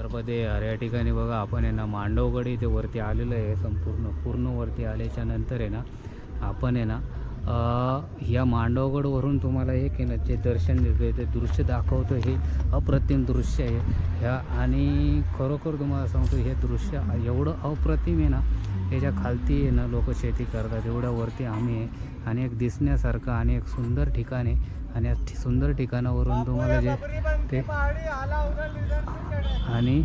नर्मदे यार या ठिकाणी बघा आपण आहे ना मांडवगड इथे वरती आलेलं आहे संपूर्ण पूर्ण वरती आल्याच्यानंतर आहे ना आपण आहे ना या मांडवगडवरून तुम्हाला आहे ना जे दर्शन देतो ते दृश्य दाखवतो हे अप्रतिम दृश्य आहे ह्या आणि खरोखर तुम्हाला सांगतो हे दृश्य एवढं अप्रतिम आहे ना याच्या खालती आहे ना लोक शेती करतात एवढ्या वरती आम्ही आहे आणि एक दिसण्यासारखं आणि एक सुंदर ठिकाण आहे आणि या सुंदर ठिकाणावरून तुम्हाला जे ते आणि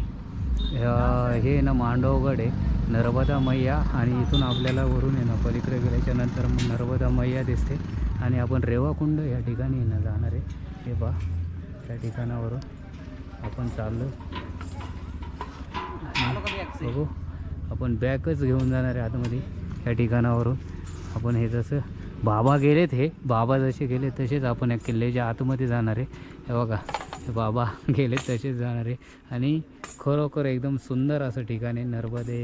हे ना मांडवगड आहे नर्मदा मैया आणि इथून आपल्याला वरून आहे ना पलीकडे गेल्याच्यानंतर मग नर्मदा मैया दिसते. आणि आपण रेवाकुंड या ठिकाणी ना जाणार आहे. हे बा त्या ठिकाणावरून आपण चाललो. बघू आपण बॅगच घेऊन जाणार आहे आतमध्ये या ठिकाणावरून. आपण हे जसं बाबा गेलेत हे बाबा जसे गेले तसेच आपण या किल्ल्याच्या आतमध्ये जाणार आहे. हे बघा. बाबा गेले तसेच जाणार. आहे आणि खरोखर एकदम सुंदर असं ठिकाण आहे नर्मदे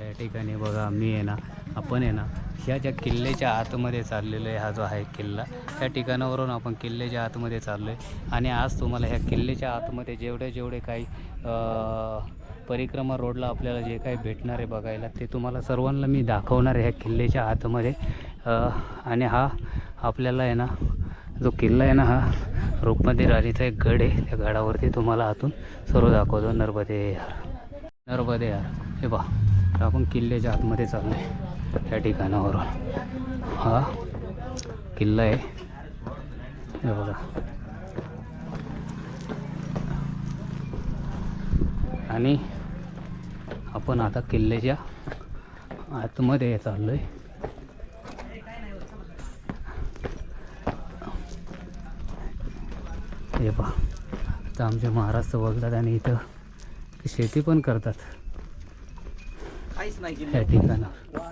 या ठिकाणी बघा मी आहे ना आपण आहे ना ह्या ज्या किल्ल्याच्या आतमध्ये चाललेलो आहे हा जो आहे किल्ला त्या ठिकाणावरून आपण किल्ल्याच्या आतमध्ये चाललो आहे आणि आज तुम्हाला ह्या किल्ल्याच्या आतमध्ये जेवढे जेवढे काही परिक्रमा रोडला आपल्याला जे काही भेटणार आहे बघायला ते तुम्हाला सर्वांना मी दाखवणार आहे ह्या किल्ल्याच्या आतमध्ये. आणि हा आपल्याला आहे ना जो किल्ला आहे ना हा रूपमध्ये राणीचा एक गड आहे. त्या गडावरती तुम्हाला आतून सर्व दाखवतो. नर्मदे यार. नर्मदे यार. हे बा आपण किल्ल्याच्या आतमध्ये चाललो आहे त्या ठिकाणावरून. हा किल्ला आहे. हे बघा. आणि आपण आता किल्ल्याच्या आतमध्ये चाललो आहे हे पहा. तर आमचे महाराष्ट्र बघतात आणि इथं शेती पण करतात. काहीच नाही या ठिकाणावर.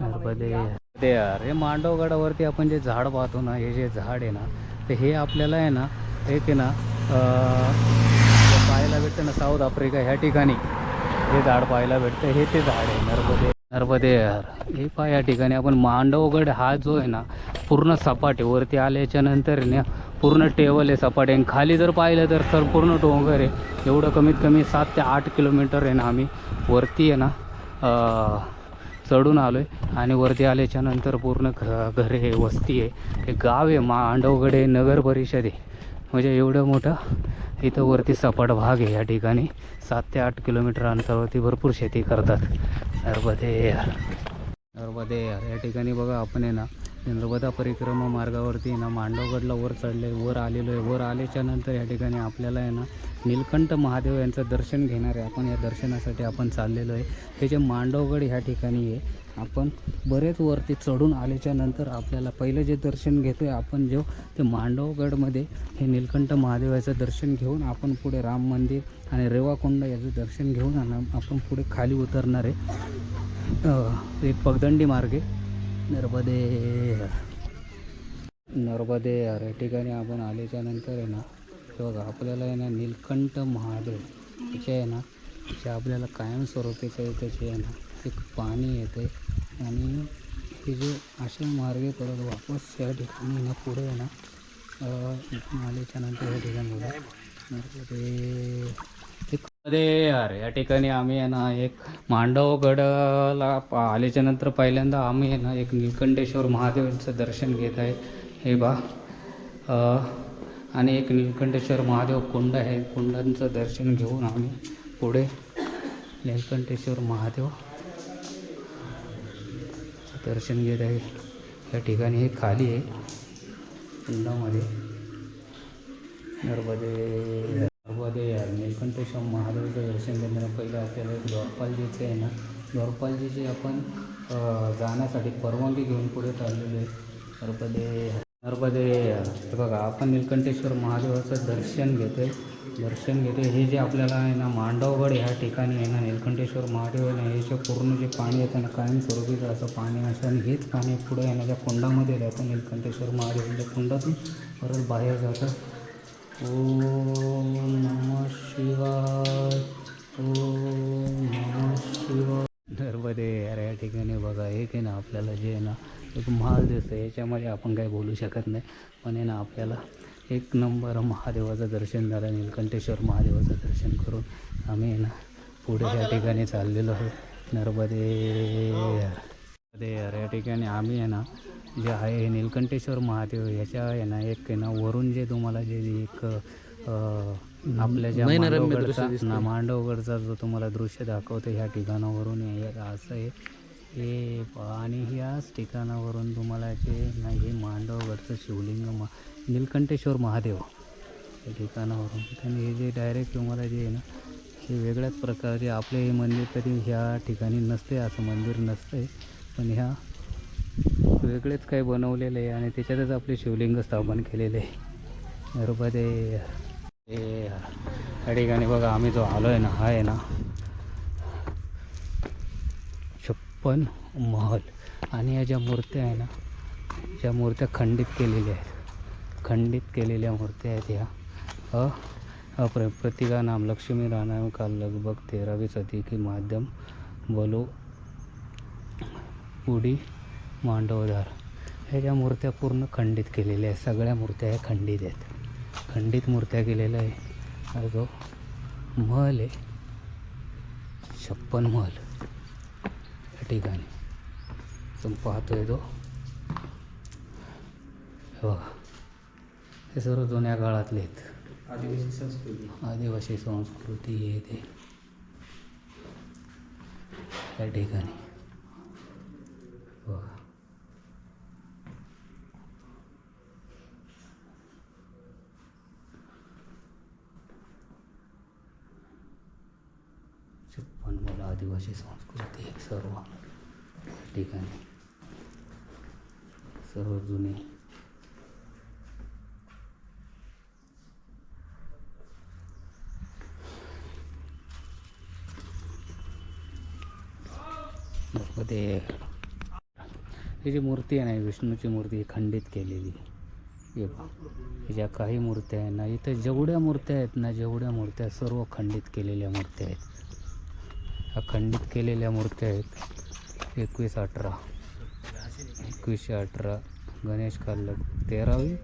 नर्मदे. ते यार हे मांडवगडावरती आपण जे झाड पाहतो ना हे जे झाड आहे ना तर हे आपल्याला आहे ना एक आहे ना पाहायला भेटतं ना साऊथ आफ्रिका ह्या ठिकाणी हे झाड पाहायला भेटतं. हे ते झाड आहे नर्मदे. नर्मदेर यार हे पहा या ठिकाणी आपण मांडवगड हा जो आहे ना पूर्ण सपाटे वरती आल्याच्यानंतर आहे ना पूर्ण टेबल आहे सपाटे. आणि खाली जर पाहिलं तर सर पूर्ण डोंगर आहे. एवढं कमीत कमी सात ते आठ किलोमीटर आहे ना आम्ही वरती आहे ना चढून आलो आहे आणि वरती आल्याच्यानंतर पूर्ण घ घरे वस्ती आहे. हे गाव आहे मांडवगड आहे नगर परिषद आहे. म्हणजे एवढं मोठं इथं वरती सपाट भाग आहे या ठिकाणी. सात ते आठ किलोमीटर अंतरावरती भरपूर शेती करतात. नर्मदे. यार नर्मदे या ठिकाणी बघा आपण आहे ना नर्मदा परिक्रमा मार्गावरती ना मांडवगडला वर चढले वर आलेलो आहे. वर आल्याच्यानंतर या ठिकाणी आपल्याला आहे ना नीलकंठ महादेव यांचं दर्शन घेणार आहे. आपण या दर्शनासाठी आपण चाललेलो आहे. हे जे मांडवगड ह्या ठिकाणी आहे आपण बरेच वरती चढून आल्याच्यानंतर आपल्याला पहिलं जे दर्शन घेतो आहे आपण जो ते मांडवगडमध्ये हे नीलकंठ महादेवाचं दर्शन घेऊन आपण पुढे राम मंदिर आणि रेवाकोंड याचं दर्शन घेऊन आपण पुढे खाली उतरणार आहे. एक पगदंडी मार्गे. नर्मदे. नर्मदे यार या ठिकाणी आपण आल्याच्यानंतर आहे ना बघा आपल्याला आहे ना नीलकंठ महादेव त्याचे आहे ना जे आपल्याला कायमस्वरूपीचं आहे त्याचे आहे ना एक पाणी येते. आणि हे जे अशा मार्गे परत वापस या ठिकाणी ना पुढे आहे ना आल्याच्यानंतर या ठिकाणी बघा नर्मदे. अरे यार या ठिकाणी आम्ही आहे ना एक मांडवगडला आल्याच्यानंतर पहिल्यांदा आम्ही आहे ना एक नीलकंठेश्वर महादेवांचं दर्शन घेत आहे. हे बा आणि एक नीलकंठेश्वर महादेव कुंड आहे. कुंडांचं दर्शन घेऊन आम्ही पुढे नीलकंठेश्वर महादेव दर्शन घेत आहे. या ठिकाणी हे खाली आहे. कुंडामध्ये. नर्मदे. मध्ये यार. निलकंठेश्वर महादेवाचं दर्शन घेताना पहिलं आपल्याला द्वारपालजीचं आहे ना द्वारपालजीची आपण जाण्यासाठी परवानगी घेऊन पुढे चाललेलो आहे. नर्मदे नर्मदे यार. हे बघा आपण निलकंठेश्वर महादेवाचं दर्शन घेतो आहे दर्शन घेतो हे जे आपल्याला आहे ना मांडवगड ह्या ठिकाणी आहे ना निलकंठेश्वर महादेव आहे ना हे जे पूर्ण जे पाणी येतं ना कायमस्वरूपीचं असं पाणी असतं आणि हेच पाणी पुढे येण्याच्या कुंडामध्ये राहतं निलकंठेश्वर महादेवाच्या म्हणजे कुंडातून परत बाहेर जातं. ओम नमः शिवाय ओम शिवाय. नर्मदे यार या ठिकाणी बघा एक आहे ना आपल्याला जे आहे ना एक महाल दिसतं याच्यामध्ये आपण काही बोलू शकत नाही. पण आहे ना आपल्याला एक नंबर महादेवाचं दर्शन झालं नीलकंठेश्वर महादेवाचं दर्शन करून आम्ही आहे ना पुढे या ठिकाणी चाललेलो आहोत. नर्मदे यार या ठिकाणी आम्ही आहे ना जे आहे हे निलकंठेश्वर महादेव याच्या आहे ना एक ना वरून जे तुम्हाला जे एक आपल्या ज्या मांडवगडचा ना मांडवगडचा जो तुम्हाला दृश्य दाखवतो ह्या ठिकाणावरून हे असं आहे. हे आणि ह्याच ठिकाणावरून तुम्हाला जे ना हे मांडवगडचं शिवलिंग मा निलकंठेश्वर महादेव या ठिकाणावरून. आणि हे जे डायरेक्ट तुम्हाला जे आहे ना हे वेगळ्याच प्रकारचे आपले हे मंदिर कधी ह्या ठिकाणी नसते असं मंदिर नसते पण ह्या वेगळेच काही बनवलेलं आहे आणि त्याच्यातच आपले शिवलिंग स्थापन केलेले आहे. बरोबर ते हे या ठिकाणी बघा आम्ही जो आलो आहे ना हा आहे ना छप्पन महल. आणि या ज्या मूर्त्या आहे ना ज्या मूर्त्या खंडित केलेल्या आहेत खंडित केलेल्या मूर्त्या आहेत ह्या. अ अप्र प्रतिका नाम लक्ष्मी राणा काल लगभग तेरावी सदी की माध्यम बोलो उडी मांडवदार ह्या ज्या मूर्त्या पूर्ण खंडित केलेल्या आहेत सगळ्या मूर्त्या ह्या खंडित आहेत. खंडित मूर्त्या केलेल्या आहे. हा जो महल आहे छप्पन महल. या ठिकाणी तुम्ही पाहतोय तो हे बघा. हे सर्व जुन्या काळातले आहेत. आदिवासी संस्कृती. आदिवासी संस्कृती हे ते. या ठिकाणी. बघा छप्पन मला आदिवासी संस्कृती सर्व ठिकाणी. सर्व जुने. ते. ही जी मूर्ती आहे ना विष्णूची मूर्ती खंडित केलेली. हे ज्या काही मूर्त्या आहेत ना इथं जेवढ्या मूर्त्या आहेत ना जेवढ्या मूर्त्या सर्व खंडित केलेल्या मूर्त्या आहेत. खंडित केलेल्या मूर्त्या आहेत. एकवीस अठरा. एकवीसशे अठरा. गणेश काल्लक तेरावी.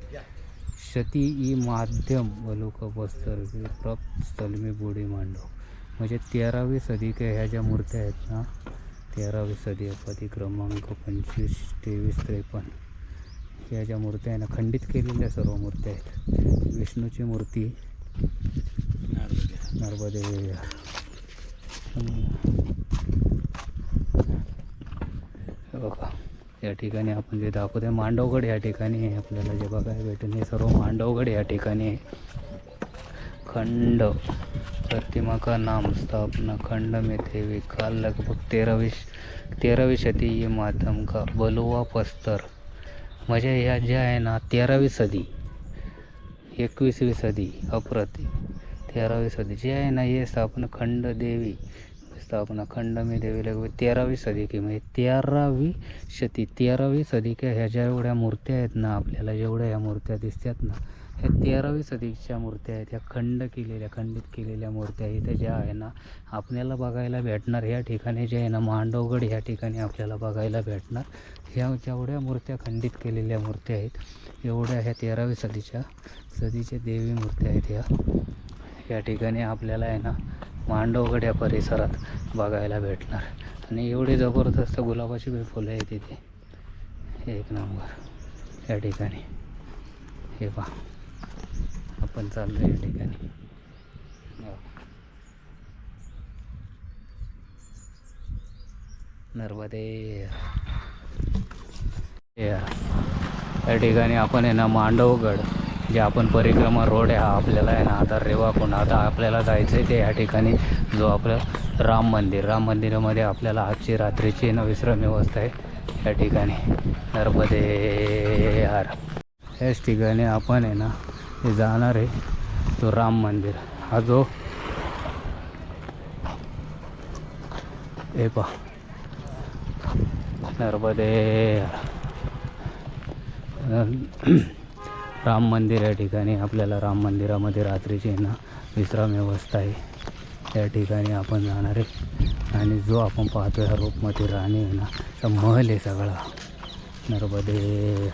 शती ई माध्यम वलुक बस्तर प्राप्त स्थलमी बुडी मांडव. म्हणजे तेरावी सदी काय ह्या ज्या मूर्त्या आहेत ना तेरावी सदी अपदी क्रमांक पंचवीस तेवीस त्रेपन्न. ह्या ज्या मूर्त्या आहे ना खंडित केलेल्या सर्व मूर्त्या आहेत. विष्णूची मूर्ती नर्मदे हे बघा या ठिकाणी आपण जे दाखवतो आहे मांडवगड या ठिकाणी आहे. आपल्याला जे बघायला भेटेल हे सर्व मांडवगड या ठिकाणी आहे. खंड प्रतिमा का नाम स्थापना खंड में थे वे काल लगभग तेरावी तेरावी सदी ये माध्यम का बलुवा पस्तर. म्हणजे ह्या ज्या आहे ना तेरावी सदी एकवीसवी सदी अप्रति तेरावी सदी. जे आहे ना हे स्थापना खंड देवी स्थापना खंड मी देवी लगभग तेरावी सदी की म्हणजे तेरावी शती तेरावी सदी ह्या ज्या एवढ्या मूर्त्या आहेत ना आपल्याला जेवढ्या ह्या मूर्त्या दिसतात ना ह्या तेरावी सदीच्या मूर्त्या आहेत ह्या खंड केलेल्या खंडित केलेल्या मूर्त्या इथे ज्या आहे ना आपल्याला बघायला भेटणार ह्या ठिकाणी जे आहे ना मांडवगड ह्या ठिकाणी आपल्याला बघायला भेटणार. ह्या जेवढ्या मूर्त्या खंडित केलेल्या मूर्त्या आहेत एवढ्या ह्या तेरावी सदीच्या सदीच्या देवी मूर्त्या आहेत ह्या. या ठिकाणी आपल्याला आहे ना मांडवगड या परिसरात बघायला भेटणार. आणि एवढी जबरदस्त गुलाबाची बी फुलं आहेत इथे. एक नंबर. या ठिकाणी. हे पहा. आपण चाललो या ठिकाणी. नर्मदे या या ठिकाणी आपण आहे ना मांडवगड. जे आपण परिक्रमा रोड आहे हा आपल्याला आहे ना आता रेवा कोण आता आपल्याला जायचं आहे ते या ठिकाणी. जो आपलं राम मंदिर राम मंदिरामध्ये आपल्याला आजची रात्रीची ना विश्राम व्यवस्था आहे या ठिकाणी. नर्मदे हार याच ठिकाणी आपण आहे ना हे जाणार आहे तो राम मंदिर. हा जो हे पहा. नर्मदे राम मंदिर या ठिकाणी आपल्याला राम मंदिरामध्ये रात्रीची ना विश्राम व्यवस्था आहे. या ठिकाणी आपण जाणार आहे. आणि जो आपण पाहतो ह्या रूपमध्ये राणी आहे ना तर महल आहे सगळा. नर्मदे.